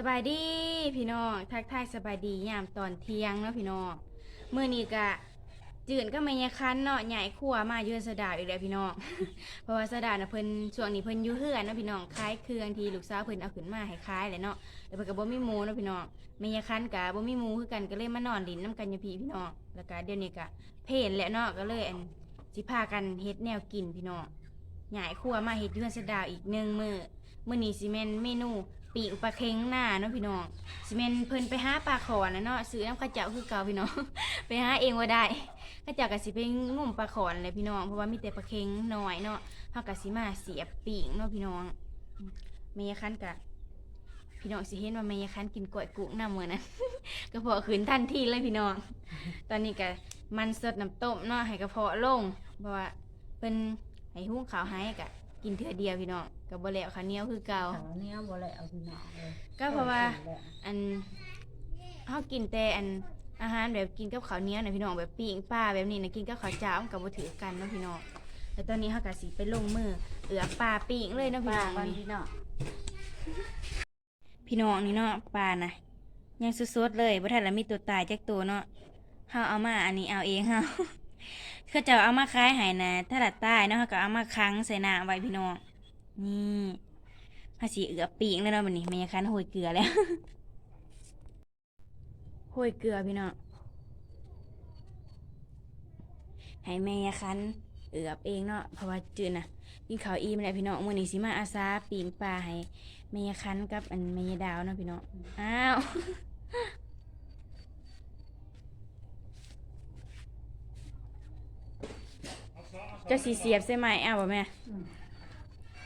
สบายดีพี่น้องทักทายสบายดียามตอนเที่ยงเนาะพี่น้องเมื้อนี้กะจืนก็ไม่ยาคันเนาะใหญ่ครัวมาเยือนสะดาวอีกแล้วพี่น้องเพราะว่าสะดาวน่ะเพิ่นช่วงนี้เพิ่นอยู่เฮือนเนาะพี่น้องขายเครื่องที่ลูกสาวเพิ่นเอาขึ้นมาให้ขายแหละเนาะแล้วเพิ่นก็บ่มีหมูเนาะพี่น้องแม่ยาคันกะบ่มีหมูคือกันก็เลยมานอนลิ้นน้ำกันอยู่พี่พี่น้องแล้วก็เดี๋ยวนี้กะเพลนแหละเนาะก็เลยอันสิพากันเฮ็ดแนวกินพี่น้องใหญ่ครัวมาเฮ็ดอยู่เฮือนสะดาวอีกหนึ่งมื้อมื้อนี้สิแม่นเมนู ปีกปลาเค็งหน้าเนาะพี่น้องสิเมนเพิ่นไปหาปลาขอนนะเนาะซื้อน้ำข้าเจ้าคือเก่าพี่น้อง ไปหาเองว่าได้ข้าเจ้าก็สิไปงุ่มปลาขอนเลยพี่น้องเพราะว่ามีแต่ปลาเค็งน้อยเนาะเฮาก็สิมาเสียบปีกเนาะพี่น้องแม่ยคันกะพี่น้องสิเห็นว่าแม่ยคันกินกล้วยกุ้งหน้ำมื้อนั้นกระเพาะขึ้นทันทีเลยพี่น้อง ตอนนี้ก็มันสดน้ำต้มเนาะให้กระเพาะลงเพราะว่าเพิ่นให้หุงข้าวให้กะ กินเทื่อเดียวพี่น้องก็บ่แล้วข้าวเหนียวคือเก่าขาวเหนี้ยวบ่เลยเอาพี่น้องเลยก็เพราะว่า อันเฮากินแต่อันอาหารแบบกินกับข้าวเหนียวนะพี่น้องแบบปิ้งปลาแบบนี้นะกินกับข้าวเจ้ามันก็บ่ถือกันเนาะพี่น้องแต่ตอนนี้เฮาก็สิไปลงมือเอือปลาปิ้งเลยเนาะพี่ป้าน้องก่อนนี่พี่น้องพี่น้องนี่เนาะปลานะยังสดๆเลยบ่ทันละมีตัวตายจักตัวเนาะเฮาเอามาอันนี้เอาเองเฮา เขาจะเอามาขายให้นะถ้าละตายเนาะเฮาก็เอามาคั้งใส่น้ำไว้พี่น้องนี่เฮาสิเอือปิ้งเลยเนาะบัดนี้แม่คันโหยเกลือแล้วโห้ยเกลือพี่น้องให้แม่ยาคันเอือบเองเนาะเพราะว่าจืดนะกินข้าวอิ่มแล้วพี่น้องมื้อนี้สิมาอาสาปีงปลาให้แม่ยาคันกับอันแม่ยาดาวเนาะพี่น้องอ้าว เจะสีเสียบใช่ไหมอ้าวบ่แม่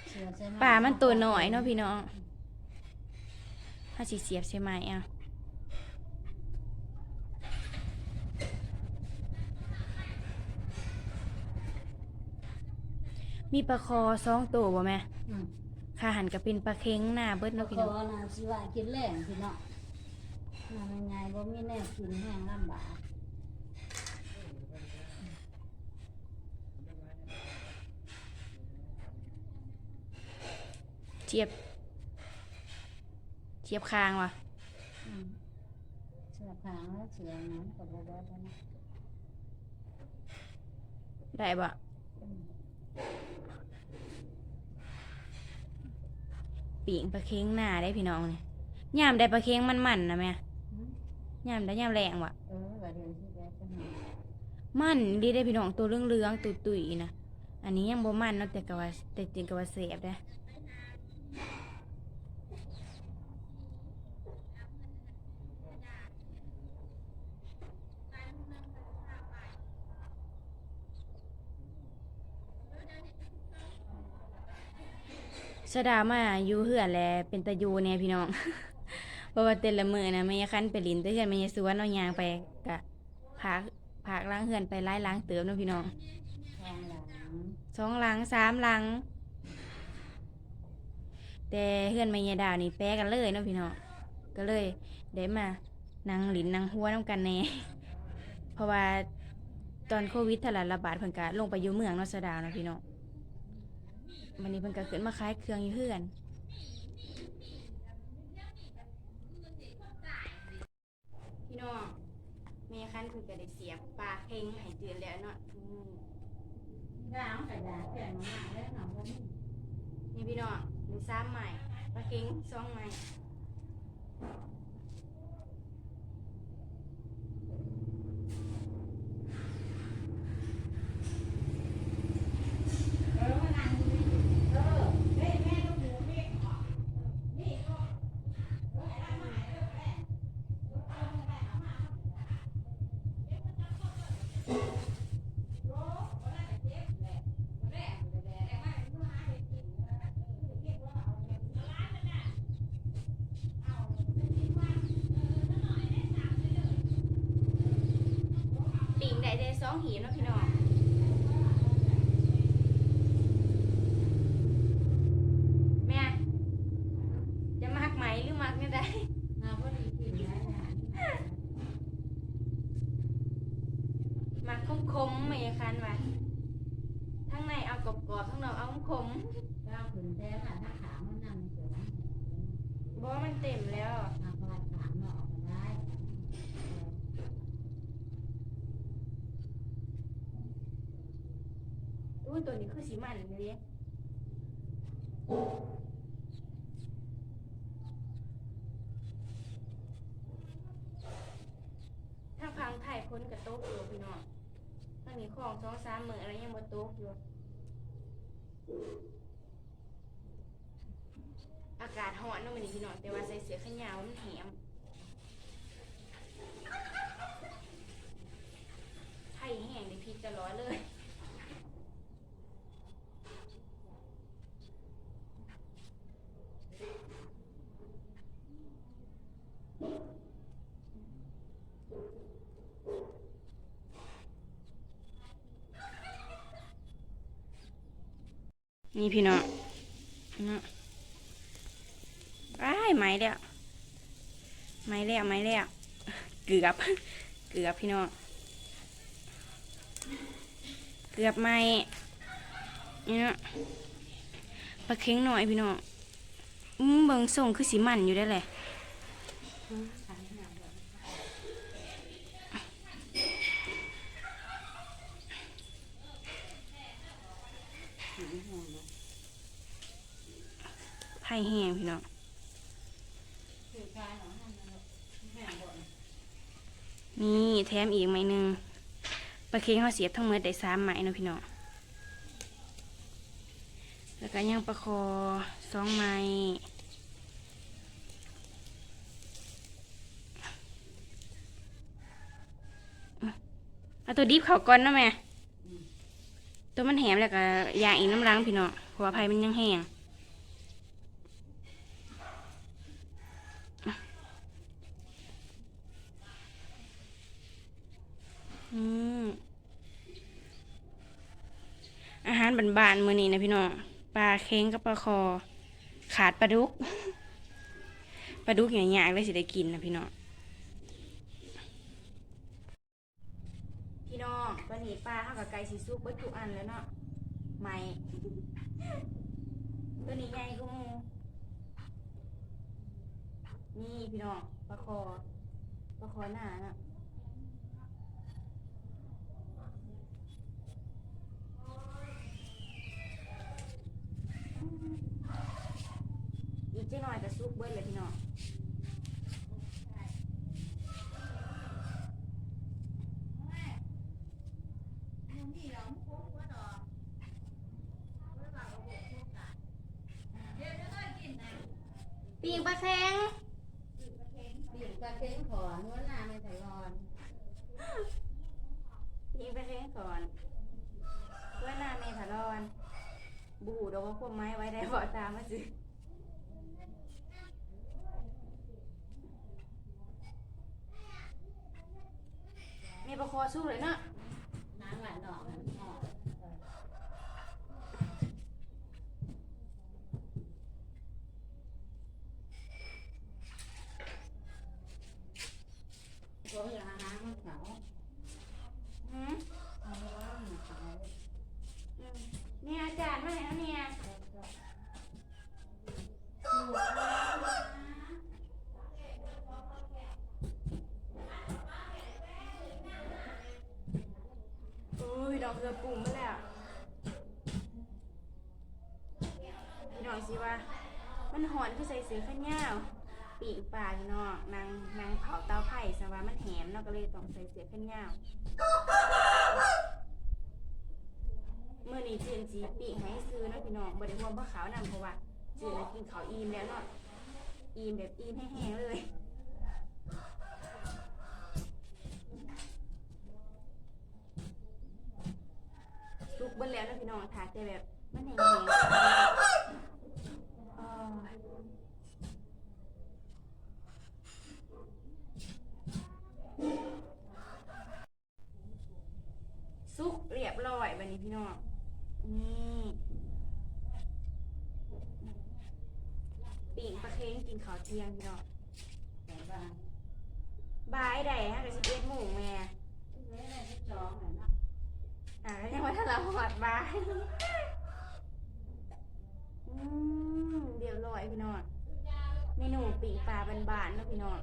เชื่อใช่ไหมปลามันตัวหน่อยเนาะพี่น้องถ้าสีเสียบใช่ไหมอ้าวมีปลาคอสองตัวบ่แม่อืมค่าหันก็เป็นปลาเค็งหน้าเบิดแล้เนาะวพี่ก็น้องน่าสิว่ากินแรงพี่น้องน่าเป็นไงบ่มีแนวกินแห้งลำบาก เทียบ เทียบคางว่ะอืมเสื้อผ้าแล้วเสียน้ำกับบ่ได้แล้วนะได้บ่อืมปีงปลาเค็งหน้าได้พี่น้องนี่ยามได้ปลาเค็งมันๆนะแม่อืมยามได้ยามแรงว่ะ เออว่าเดี๋ยวสิได้ไปหามันดีได้พี่น้องตัวเรื่องๆตุยๆนะ อันนี้ยังบ่มันเนาะแต่ก็ว่าแต่จริงก็ว่าเสียบได้ สะดามาอยู่เหือนแลเป็นตะยูเนี่ยพี่น้องเพราะว่าแต่ละมือนะแม่ยคันไปลินแต่เฮือนแม่ยสวนเอายางไปกะพาพากล้างเฮือนไปไล่ล้างเติมเนาะพี่น้องสองหลังสามหลัง แต่เพื่อนแม่ยายดาวนี่แปะกันเลยเนาะพี่น้องก็เลยได้มานั่งหลินนั่งหัวน้ำกันแน่เพราะว่าตอนโควิดทละระบาดเพิ่นก็ลงไปอยู่เมืองนาะสดาวเนาะพี่น้อง วันนี้เพิ่นก็ขึ้นมาขายเครื่องอยู่เพื่อนพี่น้องแม่คันเพิ่นก็ได้เสียบปลาเค็งให้ตื่นแล้วเนาะอืมด่างกระดาษแก่มากแล้วเนาะบ่มีนี่พี่น้องมีสามใหม่ปลาเค็งสองใหม่ ปิ่งได้ได้สองหีบเนาะพี่น้องแม่จะมักไหมหรือมักไม่ได้มาพอดีกินได้นะมักคมคมๆไม่คันว่ะทั้งในเอากรอบๆทั้งนอกเอาคม ก้าวขึ้นแต่ว่าถ้าขามันนั่งเกิน ๆอื บอกว่ามันเต็มแล้ว มาพาดขามมาออกมาได้ อุ้ยตัว นี้คือสีมันเลยถ้าพังไทยพ้นกับโต๊ะอยู่พี่น้องตอนนี้ของสองสามมืออะไรยังบ่โต๊ะอยู่ อากาศร้อนเนาะมันนี่พี่น้องแต่ว่าใส่เสื้อแขนยาวมันแหมไทยแห้งได้พริกจะร้อยเลย นี่พี่น้องนาะอ้ไม้แล้วไม้แล้วไม้แล้วเกือบเกือบพี่น้องเกือบไม้เนี่เนาะปลาเค็งหน่อยพี่น้องอืมเบิ่งส่งคือสีมันอยู่ได้แหละ สีแห้งนะ ไผ่ แห้งพี่น้องคือกาะนี่แถมอีกไม้หนึ่งปลาเค็งเขาเสียบทั้งหมดได้สามไม้เนาะพี่น้องแล้วก็ยังปลาคอสองไม้เอาตัวดิบเขาก่อนนะแม่ ตัวมันแหมแล้วก็ยางอีกน้ำล้างพี่น้องเพราะว่าไผ่มันยังแห้ง อืมอาหารบานๆมื้อนี้นะพี่น้องปลาเค็งกับปลาคอ ขาดปลาดุกปลาดุกอย่างยากเลยสิได้กินนะพี่น้องพี่น้องตอนนี้ปลาเท่ากับไก่สีซุกเบิดทุกอันแล้วเนาะไม่ตัวนี้ใหญ่กูมูนี่พี่น้องปลาคอปลาคอหนาเนาะ อีกเจ้าหน่อยจะซุกเบิดเลยพี่น้องปีกปลาแข็งปีกปลาเค็งขอนัวหน้าไม่ใส่รอนปีกปลาแข็งก่อนเพื่อหน้าเมทารอนบูดอกว่าควบไม้ไว้ได้บ่ตามมาสิ มีประคอสู้เลยเนาะ นางหลานดอกมันออก ผมอยากหามันเขา อืม เอาไว้ว่ามันเขา อืมเนี่ยอาจารย์มาแล้วเนี่ยอุ้ยดอกเก ลือปุ่มมาแล้วพี่น้องสิว่า มันหอนคือใส่เสื้อข้างยาวปีกปลาพี่น้องนางนางเผาเตาไผ่สว่ามันแหมเนาก็เลยต้องใส่เสื้อข้างยาวเมื่อนี้เจียนจีปีกให้ซื้อนะพี่น้องบ่ได้ห่วงบ่ขาวนำเพราะว่าเจียนกินเขาอิ่มแล้วเนาะอิ่มแบบอิ่มแห้งๆเลย สุกเบิ้แล้วนะพี่น้องถาแต่แบบมันแห้งๆอ้ายสุกเรียบร้อยบัดนี้พี่น้องนี่ปิ่งปลาเค็งกินข้าวเที่ยงพี่น้องบายได้ฮะกับสิบเอ็ดโมงแม่ไม่ได้ที่สองเลยเนาะ อ่ายังว่าถ้าเราหอดบายอืมเรียบร้อยพี่น้องเมเมนูปีกปลาบานๆเนาะพี่น้อง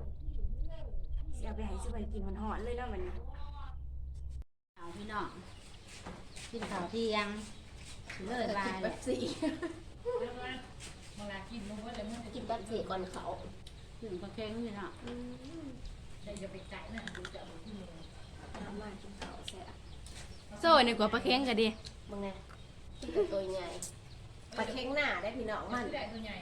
สิเอาไปให้สุพรรณกินหอนๆเลยเนาะวันนี้เอาพี่น้องกินข้าวเที่ยงเลิศลายแบบสี่มาลากินมันก็เลยมันกินแบบสี่ก่อนเขาถึงปลาเค็งพี่น้องจะอย่าไปไก่นะดูจะเอาที่มือเอามากินข้าวแซ่บ โซ่นี่กว่าปลาเค็งก็ดีมึงไงกินแต่ตัวใหญ่ปลาเค็งหน้าได้พี่น้องมันที่ได้ตัวใหญ่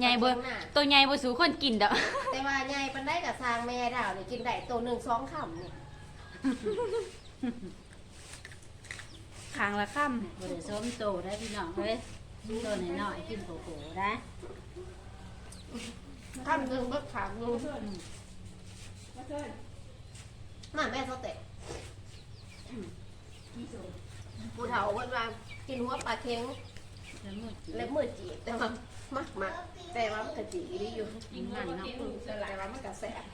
ใหญ่บ่ปลาเค็งหน้าตัวใหญ่บ่สู้คนกินดอกแต่ว่าใหญ่ปันได้กับซางแม่ดาวนี่กินได้ตัวหนึ่งสองคำนี่ขางละค่ำบริส้มโตได้พี่น้องเลยโตหน่อยๆกินโกโก้ได้คำหนึ่งเบิกขางหนึ่งมาแม่เขาเตะ ผู้เฒ่าวันว่ากินหัวปลาเค็งแล้วมืดเล็บมือจีบแต่ว่ามักมักแต่ว่ามันกะจีดีอยู่กินมันกินดูสลัแต่ดว่ามันกะแซ่บ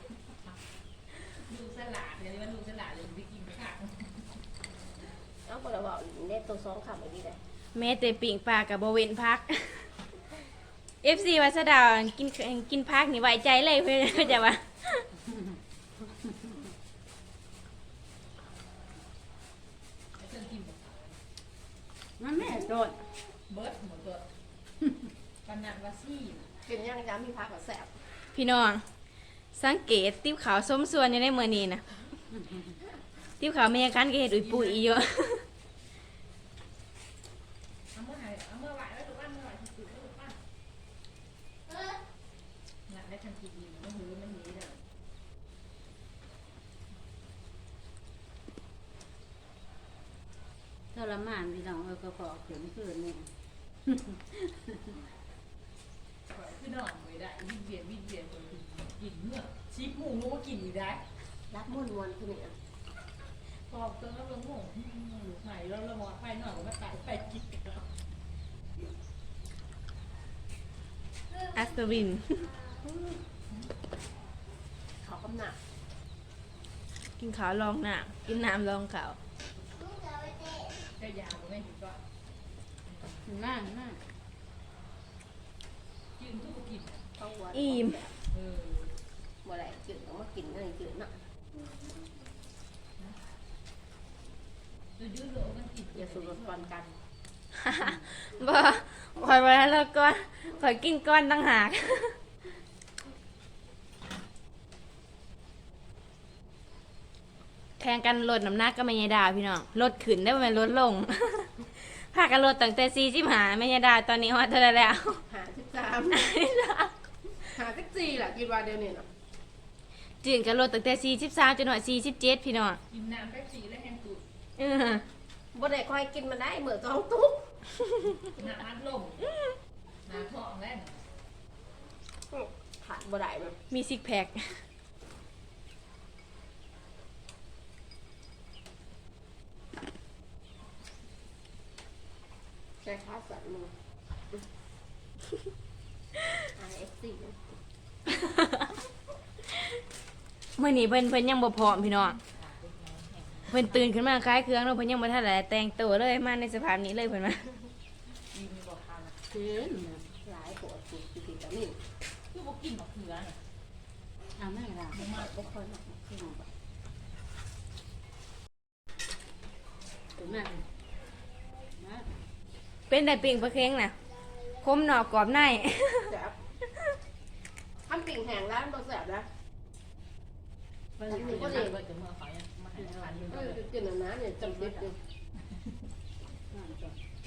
ดูสลัดเดี๋ยวมันดูสลัดเลยไปกินข้าวเอาพอเราบอกเน็ตตัวสองคำอันนี้ได้แม้แต่ปิ่งปลากับบ่เว้นพัก FC วัสดาวกินกินพักนี่ไว้ใจเลยเพิ่นเข้าใจว่า เพิ่งกิน มันแม่โดด เบิร์ดหมดตัวปันนันวาซี่ กินย่างจ้า มีพักกับแซ่บพี่น้อง สังเกตติ๊บขาวส้มส่วนอยู่ในมือนี้นะติ๊บขาวแม่กันก็เฮ็ดอุ้ยปุยอีอยู่เอาเราล้วถูกบ้านเมื่อไหร่ถูกถูกบ้านงานได้ทันทีดีมันหือมันหนีเลยทรมานพี่น้องเออกระเพาะขึ้นคืนนี่ คือนอนไม่ได้วิ่งเวียนวิ่งเวียนกินเมื่อชิปหมูงูกินได้รับมุ่นมวนคือเนี่ยพอเติมแล้วลงหงไหนแล้วเรามองไปหน่อยก็ตายไปกินอัสวินเขากำหนักกินขาวลองน้ำกินน้ำลองขาวจะยาวไม่ถึงก็มากมากกินทุกกินเขาหัว อิ่มบ่ได้จืดต้องมากินอะไรจืดเนาะนกินอย่าสูดก่อนกันบ่คอยมาแล้วก่อนคอยกินก้อนตั้งหากแข่งกันลดน้ำหนักก็ไม่ยดาพี่น้องลดขึ้นได้บ่แม่นลดลงพากันลดตั้งแต่สี่สิบหาไม่ยดาตอนนี้ฮอดเท่าไรแล้ว สิบสามหาสิบสี่แหละกินว่าเดียวนี่เนาะจืนกันลดตั้งแต่สี่สิบสามจนหน่อยสี่สิบเจ็ดพี่น้องกินน้ำแป๊บสีแล้วแห้งตูดเออบ่ได้คอยกินมันได้เหมือนท้องตุ๊กน้ำอัดลมน้ำทองแล้วขาดบ่ได้มันมีซิกแพคใช้ขาสั่นมือ ไอเอฟซีเมื่อนี้เพิ่นเพิ่นยังบ่พร้อมพี่น้องเพิ่นตื่นขึ้นมาคล้ายเครื่องแล้วเพิ่นยังบ่ทันได้แต่งตัวเลยมาในสภาพนี้เลยเพิ่นว่ากินบอกทานคืนหลายปวดปวดกินแต่นี่คือบอกกินบอกเขือเนี่ยเอาไม่ละมันมาบ่ค่อยมากพี่น้องถึงมากนะเป็นได้ปิ่งปลาเค็งน่ะคมนอกกรอบในแซ่บทำปิ่งแห้งร้านบ่แซ่บนะมันอันนี้ก็ก็เลดียว่าจะเมื่อเขาเนี่ยมาให้ทานอยู่เออกินอันนั้นเนี่ยจำเป็นอยู่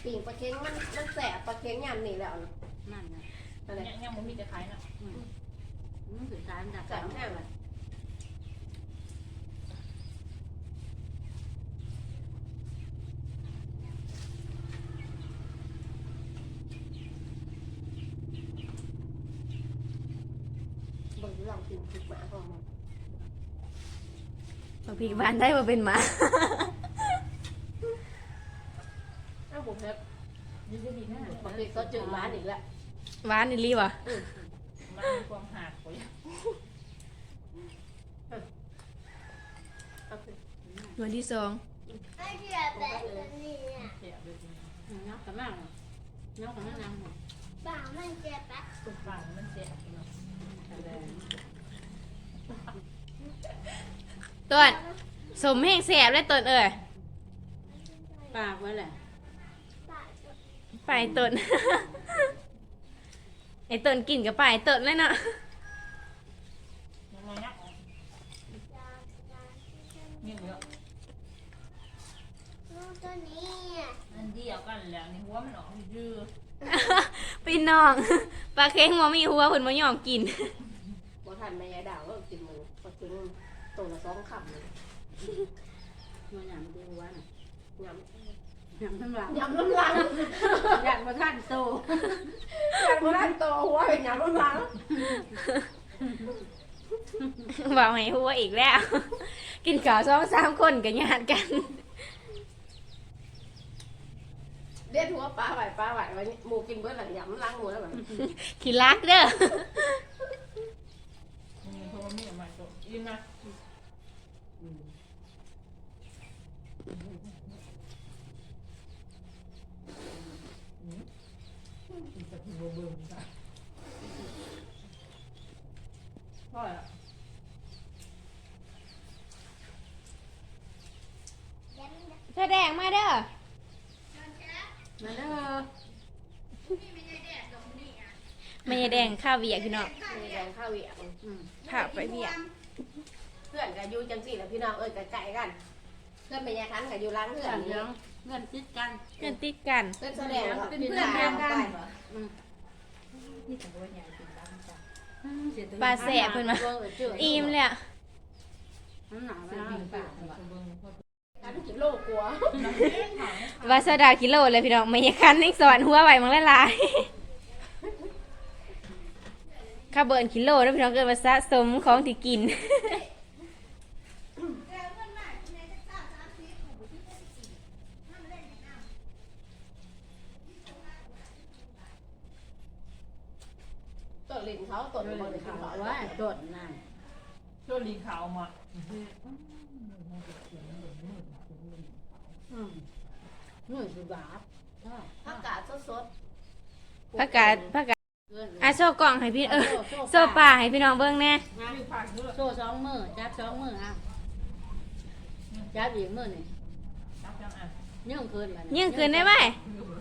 ปิ่งปลาเค็งมันมันแซ่บปลาเค็งยามนี่แล้วนะนั่นนะอะไรยังยังมันมีแต่ขายนะมันสุดท้ายมันดักแซ่บแห้งเลยบางทีลองกิน พริกหมาพอมั้งบางพีบ้านได้บ่เป็นหมา อ้าวผมครับดีจะดีนะบางทีก็จืดร้านอีกแล้วหวานอีหลีวะมันมีความหาดกว่าเอาสิวันที่สองเสียเลยนอกกันมากนอกกันมากนาง bảo mình chè bát ตุ่มปังมันเสียพี่น้อง ต้นสมแห้งแสบเลยต้นเอ้ยปากไว้แหละไปต้น ไอ้ต้นกินกับไปต้นเลยเนาะยังไงนะนี่เยอะตัวนี้อันเดียวกันแล้วนี่หัวมันออกยืดพี่น้องปลาเค็งบ่มีหัวเพิ่นบ่ยอมกินบ่ทันแม่ยายดาวก็กินมือพอกิน ตัวละสองคำเลยมันหยำดูว่าน่ะยหยำทั้งหลังำยำน้ำลังอยากมาท่านโตยำน้ำลังโตหัวเป็นยำน้ำลังบอกให้หัวอีกแล้ว กินข้าวสองสามคนก็ญาติกันเด็ดหัวปลาไหวปลาไหววันนี้หมูกินเบิร์ดหลังยำน้ำลังหมูแล้วแบบขี้รักเด้อมีโทรมีอะไรตัวยินนะ จะพิมพ์เบิ่งจ้ะพ่อละแสดงมาเด้อ มาเด้อไม่ใช่แดงข้าวเวียพี่น้องไมีแดงข้าวเวียข้าวไปเวียเพื่อนกับยูจังสี่แล้วพี่น้องเอ้ยกับไก่กัน พื่อนแม่ยายคันกับยูล้างเพื่อเพื่อนนเลี้ยงเพื่อนติดกัน เพื่อนติดกันเพื่อนแสดงว่าเป็นเป็นเพื่เพื่ออนนเดียวกักันนอืมนี่แต่ว่าใหญ่เป็นบ้านจ้ะอืมเสียตัวปลาแสบเพิ่นมาเบิ่งเจออิ่มเลยอะน้ำหนาเสีไม่ยได้บินปาปากกว่ะเบิ่งกันกินโลกลัววาซาดากิโลเลยพี่น้องไม่ใช่คันยังสอนหัวไว้มังละลายข้าวเบิร์นกิโลแล้วพี่น้องเกิดมาสะสมของที่กิน ตัวลิ้นเขาตัว เอ มั อน เลยกิน เขา เขา ว่า ว่า โดดนั่น ช่วยลีขาวมา อืมหน่วยสุบาท ผักกาดสด ผักกาดผักกาดเพื่อนอะโซ่กล่องให้พี่เออโซ่ปลาให้พี่น้องเบิ่งแน่นะชื่อปากด้วยโซ่สองมือจับสองมืออะจับอีกมือนี่นับจังอะยิ่งคืนมันยิ่งคืนได้ไหม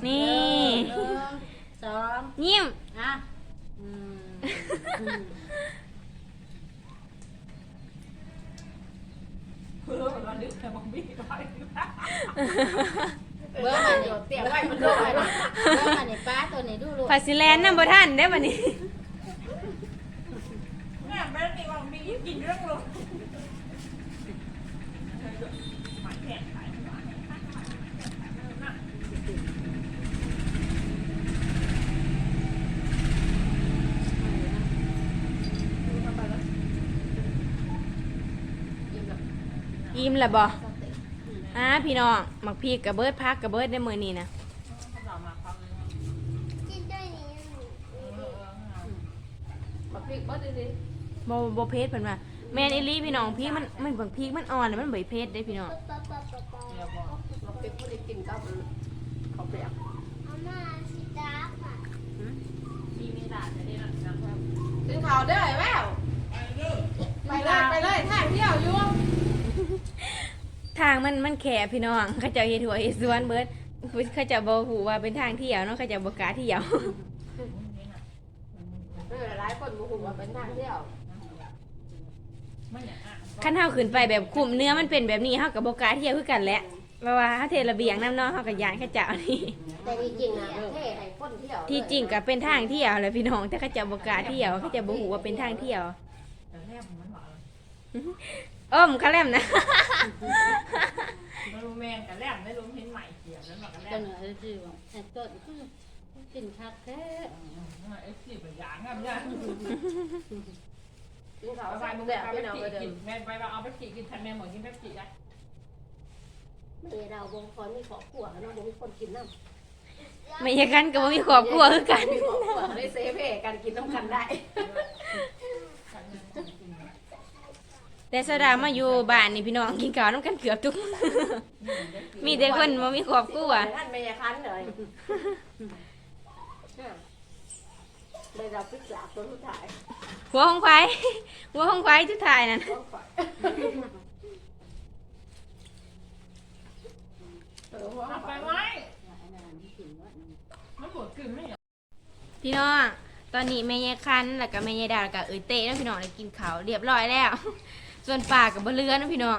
นี่หนึ่งสองยิ้มอะอืมอืมเพื่อมันดึกแต่มันมีไปๆ เบอร์มันเดี๋ยวเตียมไว้มันโลกไว้นะแล้วมันในป้าตัวไหนดูลูกฟาซิแลนด์นำบ่ทันได้อบัดนี้ แม่แม่ตีว่ามีกินเรื่องลงหมายแขกขายหวานยิ้มและบ่ อ่าพี่น้องหมักพริกกับเบิดพักกับเบิดในมื้อนี้นะเรามาความเลยมาพริกเบิร์ดดิบ่บ่เผ็ดเพิ่นว่าแม่นอีหลีพี่น้องพริกมันมันบางพริกมันอ่อนแล้วมันบ่เผ็ดเด้พี่น้องเดี๋ยวบอกมาพริกไม่ได้กินกับข้าวเปลือกมีมีด่าจะได้นะครับกินข้าวเด้อไอ้แววไปเลยไปเลยถ่ายเที่ยวอยู่ ทางมันมันแคบพี่น้องเขาเจ้าเฮ็ดหัวเฮ็ดสวนเบิดเขาเจ้าบ่ฮู้ว่าเป็นทางเที่ยวเนาะเขาเจ้าบ่กล้าเที่ยวเออหลายคนบ่ฮู้ว่าเป็นทางเที่ยวมันอย่างอะคันเฮาขึ้นไปแบบคุมเนื้อมันเป็นแบบนี้เฮาก็บ่กล้าเที่ยวคือกันแหละเพราะว่าเฮาเทระเบียงน้ำเนาะเฮาก็ย้านเขาเจ้านี่แต่จริงๆนะเท่ให้คนเที่ยวที่จริงก็เป็นทางเที่ยวแหละพี่น้องแต่เขาเจ้าบ่กล้าเที่ยวเขาเจ้าบ่ฮู้ว่าเป็นทางเที่ยว แต่แรกมันหวานอ้อมคะแลมนะไม่รู้แมงกับแรกไม่รู้เห็นใหม่เขียวแล้วหมักกับแรตัวกเหนือชื่อว่าไอ้ต้นคือกินคักแท้เอฟซีเป็นอย่างงั้นเนี่ยกินข้าวเอาไปใส่มึงแบแบบบไปพี่น้องกิก็นเดิกิมนแม่ไปว่าเอาไปกินกินทันแม่หมดกินแบบกินได้มีเราวงคอนมีครอบครัวเนาะบ่มีคนกินน้ำไม่อย่างนั้นก็บ่มีครอบครัวคือกัน มีครอบครัวได้เซฟเฮกันกินน้ำกันได้แต่สดามาอยู่บ้านนี่พี่น้องกินข้าวนํกันเกือบทุกมีแต่คนบ่มีครอบครัวท่านไม่ยาคันเลยเลยเราปรึกษาตัวสุดท้ายหัวของไฟหัวของไฟทุดท้ายนั่นต้องฝ่ายเออว่าเอาไปฝ่ายไว้อันนั้นที่กินว่ามันปวดกลืนไม่เหรอพี่น้อง ตอนนี้แม่ยายคันแล้วก็แม่ยายดาวแล้วก็เอ้ยเต้เนาะพี่น้องได้กินข้าวเรียบร้อยแล้ว ส่วนปลากับบะเรือเนาะพี่น้อง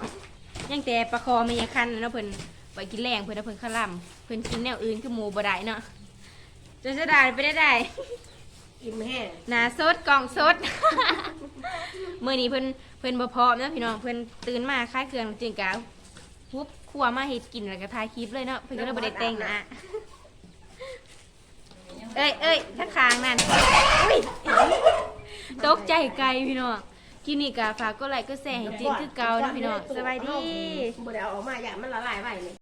ยังแต่ปลาคอแม่ยายคันเนาะเพิ่นไปกินแรงเพิ่นเอาเพิ่นข้าวล่ำเพิ่นกินแนวอื่นคือหมูบ่ได้เนาะจนจะได้ไปได้ได้อิ่มแห้งหนาสดกล่องสดมื้อนี้เพิ่นเพิ่นบ่พร้อมเนาะพี่น้องเพิ่นตื่นมาคล้ายเครื่องจึงกะฮุบครัวมาเฮ็ดกินแล้วก็ถ่ายคลิปเลยเนาะเพิ่นก็เลยบ่ได้แต่งหนะเอ้ยเอ้ยข้างคางนั่นอุ้ยตกใจไกลพี่น้อง คลิปนี้ก็ฝากกดไลค์กดแชร์ให้จริงคือเก่าเนาะพี่น้องสบายดี บ่ได้เอาออกมาอย่างมันละลายไว้นี่